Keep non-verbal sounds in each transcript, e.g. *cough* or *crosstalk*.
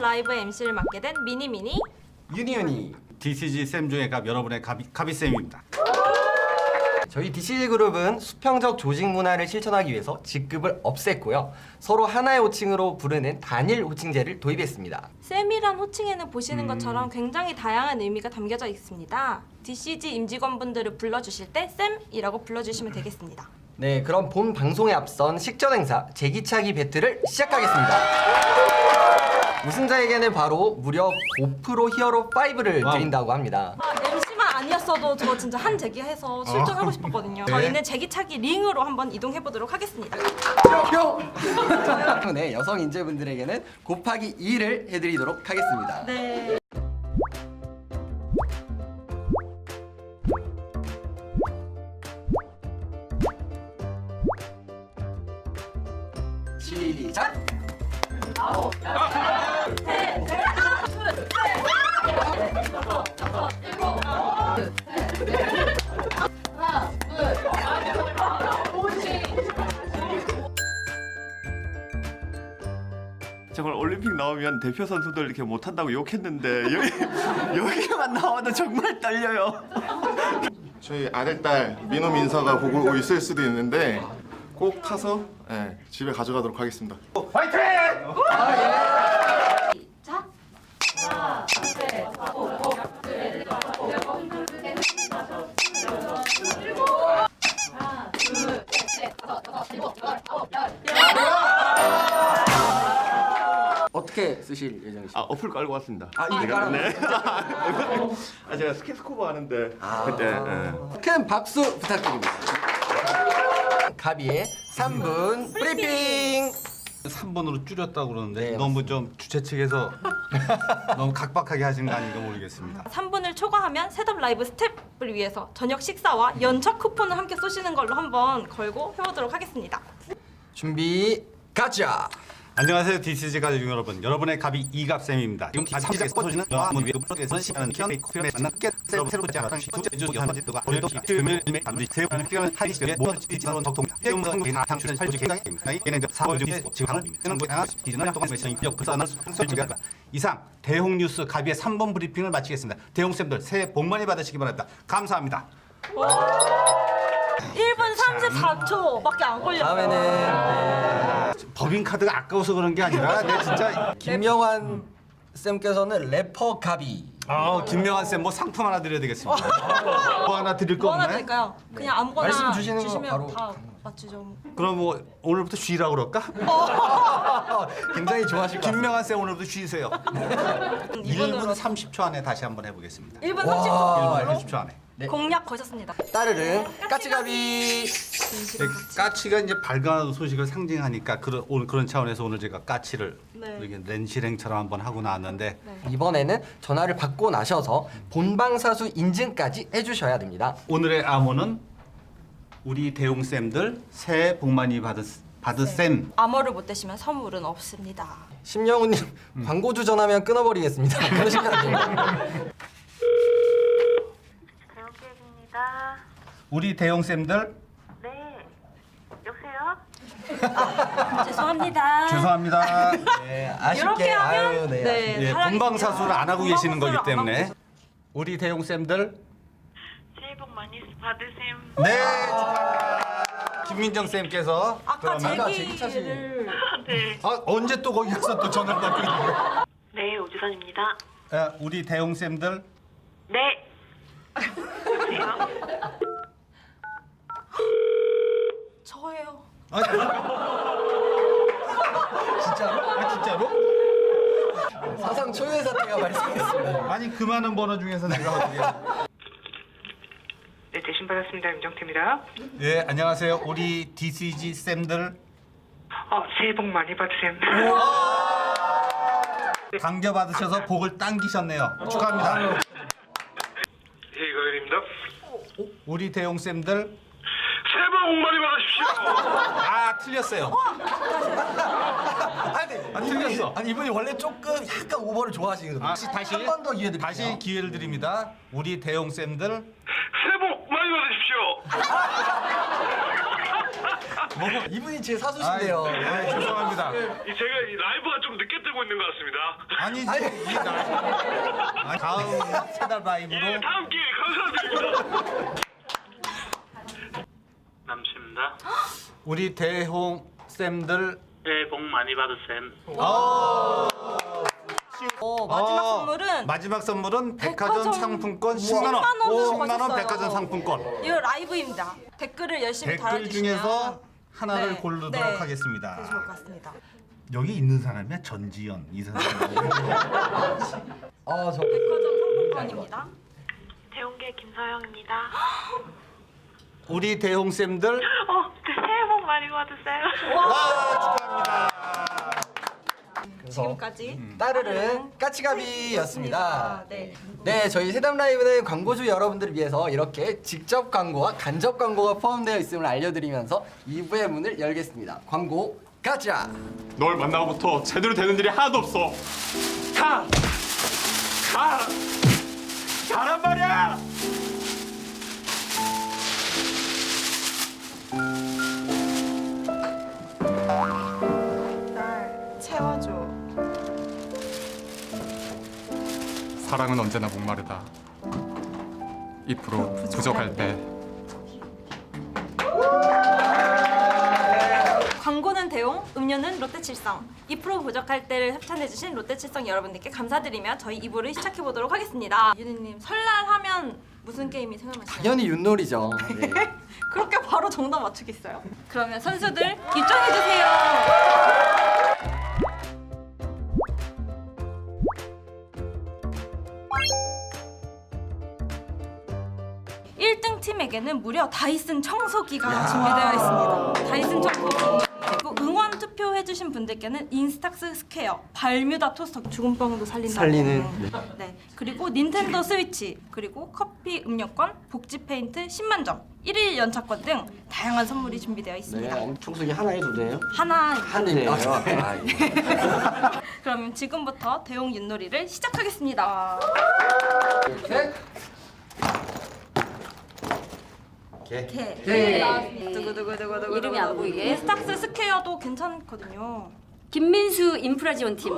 라이브의 MC를 맡게 된 미니미니 유니유니 DCG 쌤 중에 갑 여러분의 가비, 가비 쌤입니다. 저희 DCG 그룹은 수평적 조직 문화를 실천하기 위해서 직급을 없앴고요. 서로 하나의 호칭으로 부르는 단일 호칭제를 도입했습니다. 쌤이란 호칭에는 보시는 음. 것처럼 굉장히 다양한 의미가 담겨져 있습니다. DCG 임직원분들을 불러주실 때 쌤이라고 불러주시면 되겠습니다. 네, 그럼 본 방송에 앞선 식전 행사 제기차기 배틀을 시작하겠습니다. 우승자에게는 바로 무려 5% 히어로 5를 와우. 드린다고 합니다. 아, MC만 아니었어도 저 진짜 한 제기해서 출전하고 싶었거든요. 네. 저희는 제기차기 링으로 한번 이동해 보도록 하겠습니다. 뿅! 때문에 *laughs* 여성 인재분들에게는 곱하기 2를 해드리도록 하겠습니다. 네. 시작! 정말 올림픽 나오면 대표 선수들 이렇게 못한다고 욕했는데 여기 *laughs* 여기만 나와도 정말 떨려요. 저희 아들딸 민호 민서가 보고 있을 수도 있는데 꼭 타서 예, 집에 가져가도록 하겠습니다. 자, 어떻게 쓰실 예정이십니까? 아 어플 깔고 왔습니다. 아, 이미 깔았나요? 네. 아 제가 스케스코버 하는데 그때 예. 큰 박수 부탁드립니다. 가비의 3분 브리핑! 3번으로 줄였다고 그러는데 네, 너무 좀 주최 측에서 *laughs* 너무 각박하게 하신 거 아닌가 모르겠습니다. 3분을 초과하면 셋업 라이브 스텝을 위해서 저녁 식사와 연차 쿠폰을 함께 쏘시는 걸로 한번 걸고 해보도록 하겠습니다. 준비 가자! 안녕하세요 DCG 가족 여러분 여러분의 가비 이갑 쌤입니다. 지금 뻗어지는 영화문 위에 부분에서 시간은 키언 코피언의 만남 깨 새로 새로 붙지 않았던 두째 주 연마지도가 올해도 금일 금일 단지 세 번의 피언 하이스의 모든 지지자원 적동입니다. 해운과 한국이 다 당출은 살주 개강입니다. 얘는 4월 중에 지금 강입니다. 저는 그냥 기준은 동안 인격 그 사안을 설치가 이상 대홍 뉴스 가비의 3번 브리핑을 마치겠습니다. 대홍 쌤들 새해 복 많이 받으시기 바랍니다. 감사합니다. 1분 34초밖에 안 걸렸어요. 다음에는 법인 카드가 아까워서 그런 게 아니라 내 진짜 김명환 쌤께서는 래퍼 가비. 아 김명환 쌤 뭐 상품 하나 드려야 되겠습니다. *laughs* 뭐 하나 드릴 거 뭐 하나 없나요? 드릴까요? 그냥 아무거나 말씀 주시는 거 주시면 바로 다 맞추죠. 그럼 뭐 오늘부터 쉬라고 그럴까? *laughs* *laughs* 굉장히 좋아하실 것. 김명환 쌤 오늘부터 쉬세요. 1분 이분으로 30초 안에 다시 한번 해보겠습니다. 1분 와. 30초 1분 30초 안에. 네. 공략 거셨습니다. 따르릉 까치가비. 네, 까치가 이제 발간하는 소식을 상징하니까 그런 오늘 그런 차원에서 오늘 제가 까치를 네. 이렇게 렌실행처럼 한번 하고 나왔는데 이번에는 전화를 받고 나셔서 본방사수 인증까지 해주셔야 됩니다. 오늘의 암호는 우리 대웅 쌤들 새해 복 많이 받으 받으 쌤. 암호를 못 대시면 선물은 없습니다. 심영훈님 광고주 전화면 끊어버리겠습니다. 그러시면 안 됩니다. 대형기획입니다. 우리 대웅 쌤들 네. 여보세요? 죄송합니다. 죄송합니다. 네, 아쉽게 이렇게 하면 아유, 네. 네, 예, 사랑이 본방사수를 안 하고 계시는 거기 때문에 우리 대웅 쌤들 새해 복 많이 받으셈. 네. 김민정 쌤께서 아까 그러면- 제기를 네. 아, 언제 또 거기 가서 또 전화를 받고 있는 거예요? 네, 오주선입니다. 아, 우리 대웅 쌤들 네. 여보세요? *laughs* 저예요. 아, 진짜로? 아, 진짜로? 사상 초유의 사태가 발생했습니다. 아니 그 많은 번호 중에서 내가 어떻게? 네, 대신 받았습니다. 임정태입니다. 예, 안녕하세요. 우리 DCG 쌤들 어, 새해 복 많이 받으셈. 당겨 받으셔서 복을 당기셨네요. 축하합니다. 예, 이가연입니다. 우리 대웅 쌤들 새해 복 많이 받으십시오. 아 틀렸어요. 아니, 아, 틀렸어. 아니 이분이 원래 조금 약간 오버를 좋아하시거든요. 아, 다시 한 번 더 기회 드릴게요. 다시 기회를 드립니다. 우리 대웅 쌤들 새해 복 많이 받으십시오. 이분이 제 사수신데요. 아, 죄송합니다. 이 제가 이 라이브가 좀 늦게 뜨고 있는 것 같습니다. 아니지. 이 날. 아, 다음 세달 예, 라이브로 다음 기회에 감사드립니다. 남씨입니다. 우리 대홍 쌤들 새해 복 많이 받으셈. 어, 마지막 어, 선물은 마지막 선물은 백화점, 백화점 상품권 10만 원. 10만 원을 10만 원 받았어요. 백화점 상품권. 이 라이브입니다. 댓글을 열심히 댓글 달아주시면 중에서 하나를 네, 고르도록 네. 하겠습니다. 같습니다. 여기 있는 사람이야 전지현 이 사람. 어, *laughs* 저 백화점 상품권입니다. 대웅계 김서영입니다. *laughs* 우리 대홍 쌤들 어, 네, 새해 복 많이 받으세요. 와 축하합니다. 지금까지 따르릉 까치가비였습니다. 네. 네, 저희 세담 라이브는 광고주 여러분들을 위해서 이렇게 직접 광고와 간접 광고가 포함되어 있음을 알려드리면서 2부의 문을 열겠습니다. 광고 가자! 널 만나고부터 제대로 되는 일이 하나도 없어. 가! 가! 가란 말이야! 사랑은 언제나 목마르다. 2% 부족할 때 광고는 대용, 음료는 롯데칠성. 2% 부족할 때를 협찬해주신 롯데칠성 여러분들께 감사드리며 저희 2부를 시작해 보도록 하겠습니다. 유니님, 설날 하면 무슨 게임이 생각나시나요? 당연히 윷놀이죠. 네. *laughs* 그렇게 바로 정답 맞추겠어요? 그러면 선수들 입장해 주세요. 팀에게는 무려 다이슨 청소기가 준비되어 있습니다. 다이슨 청소기. 그리고 응원 투표 해주신 분들께는 인스탁스 스퀘어 발뮤다 토스터 죽음병도 살린다. 살리는, 네. 그리고 닌텐도 스위치 그리고 커피 음료권 복지 페인트 10만 점 1일 연차권 등 다양한 선물이 준비되어 있습니다. 네, 청소기 하나에 두 대요? 하나 하늘이에요. 아, 예. *laughs* 그러면 지금부터 대용 윷놀이를 시작하겠습니다. 셋. 개. 개. 두구두구두구두구. 이름이 안 보이게. 인스탁스 스퀘어도 괜찮거든요. 김민수 인프라 지원팀.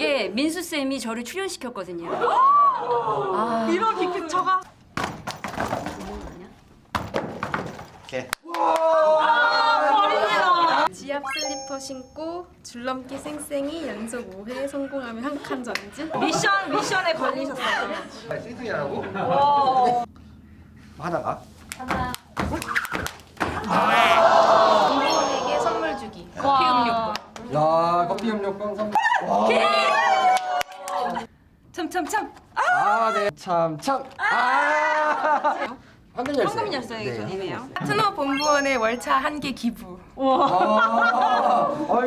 이게 민수 쌤이 저를 출연시켰거든요. 이런 빅픽처가 개. 지압 슬리퍼 신고 줄넘기 쌩쌩이 연속 5회 성공하면 한 칸 전진 미션 미션에 걸리셨어요. 쌩쌩이라고? 하나가? 부모에게 선물 주기 커피 음료권. 야, 커피 음료권 선물. 참참참. 아, 네. 참, 참. 아! 황금 열쇠. 황금 열쇠 네, 전이네요. 트노 본부원의 월차 한 개 기부 아, 어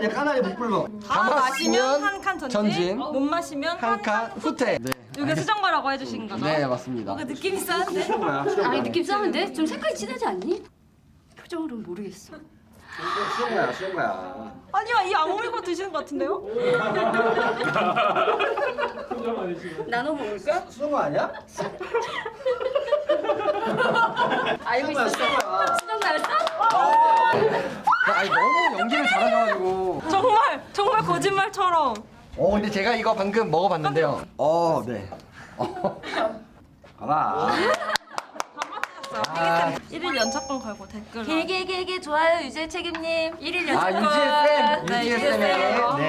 까나리, 까나리 못 불러. 다 마시면 한 칸 전진, 전진. 못 마시면 한한칸 후퇴. 네. 이게 수정과라고 해주신 거죠? 네, 맞습니다. 뭔가 느낌 있었는데? 아니 느낌 싸는데 좀 색깔이 진하지 않니? 표정으로는 모르겠어. 쉬운 거야. 아니야 이 악물고 드시는 것 같은데요? *laughs* 나눠 먹을까? 거 아니야? 알고 있었어. 수정 나였어? 아니, 너무 연기를 잘하셔가지고. 정말 정말 거짓말처럼 어, 근데 제가 이거 방금 먹어봤는데요. 어, 네. 어. 봐봐. 다 맞추셨어요. 1일 연차권 걸고 댓글 개개 개개 좋아요 유재 책임님 1일 아, 연차권. 유지의 쌤, 네, 유지의 유지의 쌤에게. 쌤. 네.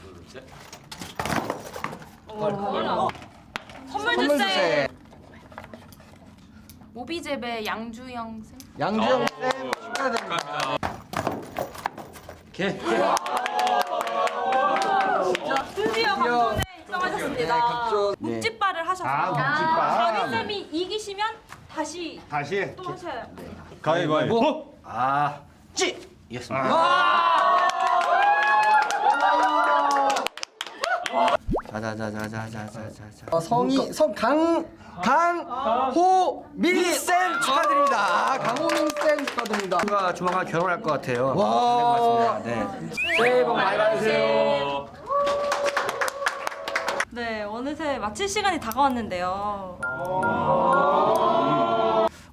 선물 선물 주세요. 주세요. 모비제베 양주영 쌤 양주영 쌤 축하드립니다. 개. 드디어 각존에 입성하셨습니다. 네. 네. 묵찌빠를 하셔서 아, 묵찌빠. 가비쌤이 이기시면 다시 다시 또 하셔야 돼요. 가위바위보. 아, 찌! 이겼습니다. 자자자자자자자자. 어, 성이 성강 강호민 쌤 축하드립니다. 강호민 쌤 축하드립니다. 누가 조만간 결혼할 것 같아요. 와. 네. 새해 복 많이 받으세요. 네, 오늘 어느새 마칠 시간이 다가왔는데요.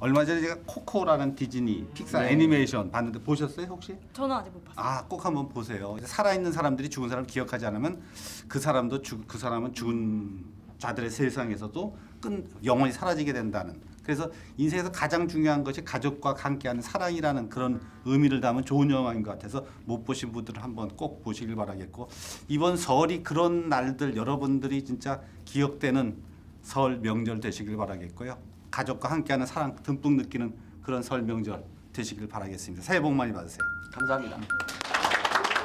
얼마 전에 제가 코코라는 디즈니 픽사 네. 애니메이션 봤는데 보셨어요 혹시? 저는 아직 못 봤어요. 아 꼭 한번 보세요. 살아있는 사람들이 죽은 사람을 기억하지 않으면 그 사람도 죽, 그 사람은 죽은 자들의 세상에서도 끈 영원히 사라지게 된다는. 그래서 인생에서 가장 중요한 것이 가족과 함께하는 사랑이라는 그런 의미를 담은 좋은 영화인 것 같아서 못 보신 분들은 한번 꼭 보시길 바라겠고 이번 설이 그런 날들 여러분들이 진짜 기억되는 설 명절 되시길 바라겠고요. 가족과 함께하는 사랑 듬뿍 느끼는 그런 설 명절 되시길 바라겠습니다. 새해 복 많이 받으세요. 감사합니다.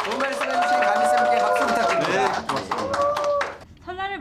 좋은 말씀 해주신 가비쌤께 박수 부탁드립니다. 설날을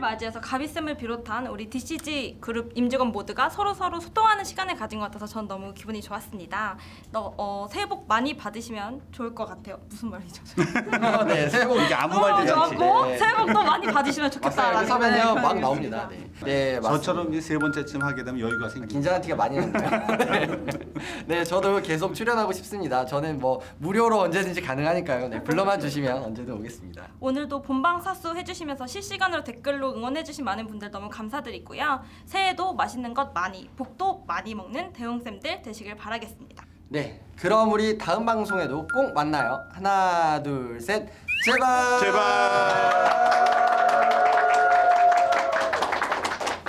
맞이해서 가비쌤을 비롯한 우리 DCG 그룹 임직원 모두가 서로 서로 소통하는 시간을 가진 것 같아서 전 너무 기분이 좋았습니다. 너, 어, 새해 복 많이 받으시면 좋을 것 같아요. 무슨 말이죠? *laughs* 네, 새해 복 이게 아무 말 너무 되지 않지. 좋았고 네. 새해 복도 많이 받으시면. 좋겠다라는 서면요 네, 막 나옵니다. 네, 네 맞습니다. 저처럼 이제 세 번째쯤 하게 되면 여유가 생깁니다. 긴장한 티가 많이 나는데요. *laughs* 네, 저도 계속 출연하고 싶습니다. 저는 뭐 무료로 언제든지 가능하니까요. 네, 불러만 주시면 언제든 오겠습니다. 오늘도 본방 사수 해주시면서 실시간으로 댓글로 응원해주신 많은 분들 너무 감사드리고요. 새해도 맛있는 것 많이, 복도 많이 먹는 대웅쌤들 되시길 바라겠습니다. 네, 그럼 우리 다음 방송에도 꼭 만나요. 하나, 둘, 셋, 제발. 제발.